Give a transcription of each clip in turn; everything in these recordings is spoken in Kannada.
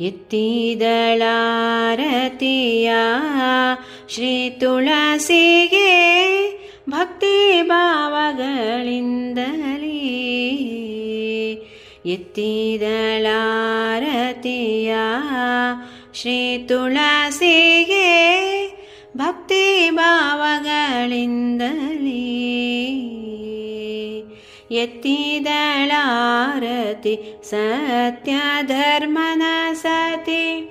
ಎತ್ತಿದಳಾರತಿಯ ಶ್ರೀ ತುಳಸಿಗೆ ಭಕ್ತಿ ಭಾವಗಳಿಂದಲೇ. ಎತ್ತಿದಳಾರತಿಯ ಶ್ರೀ ತುಳಸಿಗೆ ಭಕ್ತಿ ಭಾವಗಳಿಂದಲೇ. ಎತ್ತಿದಳಾರತಿ ಸತ್ಯ ಧರ್ಮನ ಸತಿ.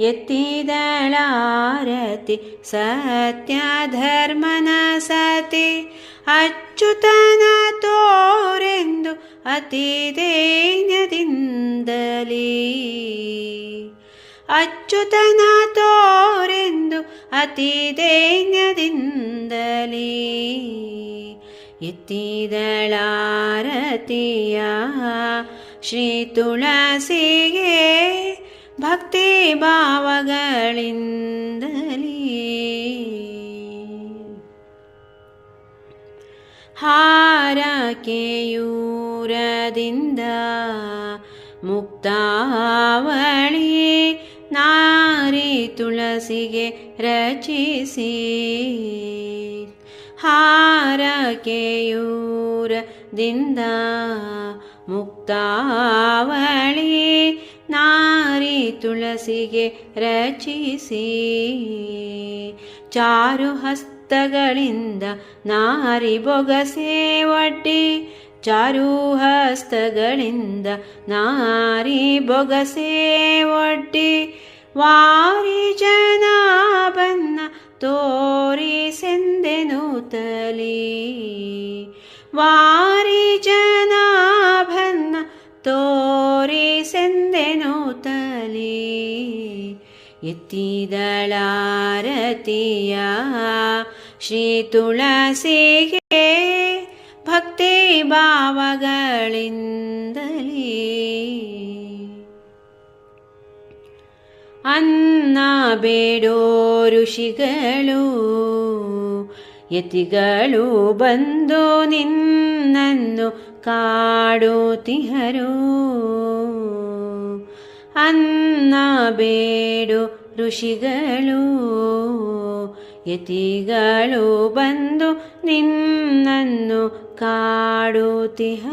ಎತ್ತಿದಳಾರತಿ ಸತ್ಯ ಧರ್ಮನ ಸತಿ. ಅಚ್ಯುತನ ತೋರೆಂದು ಅತಿ ದೈನ್ಯದಿಂದಲೀ ಅಚ್ಯುತನ ತೋರೆಂದು ಅತಿ ದೈನ್ಯದಿಂದಲೇ ಎತ್ತಿದಳಾರತಿಯ ಶ್ರೀ ತುಳಸಿಗೆ ಭಕ್ತಿ ಭಾವಗಳಿಂದಲೇ. ಹಾರಕೆಯೂರದಿಂದ ಮುಕ್ತಾವಳಿ ನಾರಿ ತುಳಸಿಗೆ ರಚಿಸಿ. ಹಾರಕೆಯೂರದಿಂದ ಮುಕ್ತಾವಳಿ ನಾರಿ ತುಳಸಿಗೆ ರಚಿಸಿ. ಚಾರು ಹಸ್ತಗಳಿಂದ ನಾರಿ ಬೊಗಸೆ ಒಡ್ಡಿ. ಚಾರು ಹಸ್ತಗಳಿಂದ ನಾರಿ ಬೊಗಸೆ ಒಡ್ಡಿ. ವಾರಿ ಬನ್ನ ತೋರಿಸೆಂದೆನು ಎತ್ತಿದಳಾರತಿಯ ಶ್ರೀ ತುಳಸಿಗೆ ಭಕ್ತಿ ಭಾವಗಳಿಂದಲೇ. ಅನ್ನ ಬೇಡೋ ಋಷಿಗಳು ಯತಿಗಳು ಬಂದು ನಿನ್ನನ್ನು ಕಾಡುತ್ತಿಹರು ಅನ್ನ ಬೇಡು ಋಷಿಗಳು, ಯತಿಗಳು ಬಂದು ನಿನ್ನನ್ನು ಕಾಡುತ್ತಿಹರು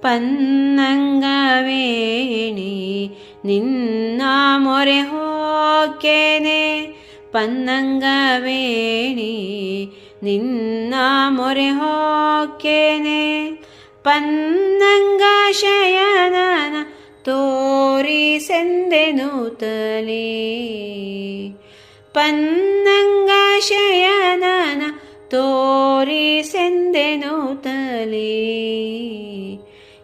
ಪನ್ನಂಗವೇಣಿ, ನಿನ್ನ ಮೊರೆ ಹೋಕೆನೆ. ಪನ್ನಂಗವೇಣಿ, ನಿನ್ನ ಮೊರೆ ಹೋಕೆನೆ. ಪನ್ನಂಗ ಶಯನನ ತೋರಿಸೆಂದೆನು ತಲೆ. ಪನ್ನಂಗ ಶಯನನ ತೋರಿಸೆಂದೆನು ತಲೆ.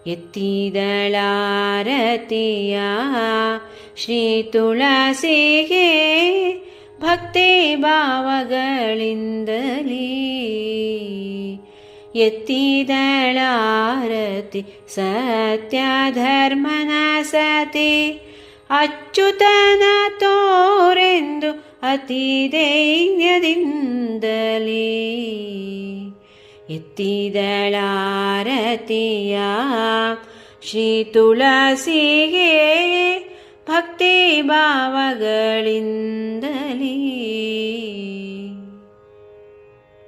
ಎತ್ತಿದಳಾರತಿಯ ಶ್ರೀ ತುಳಸಿಗೆ ಭಕ್ತಿ ಭಾವಗಳಿಂದಲೇ. ಎತ್ತಿದಳಾರತಿ ಸತ್ಯ ಧರ್ಮನ ಸತಿ. ಅಚ್ಯುತನ ತೋರೆಂದು ಅತಿ ದೈನ್ಯದಿಂದಲೇ. ಎತ್ತಿದಳಾರತಿಯ ಶ್ರೀ ತುಳಸಿಗೆ ಭಕ್ತಿ ಭಾವಗಳಿಂದಲೇ.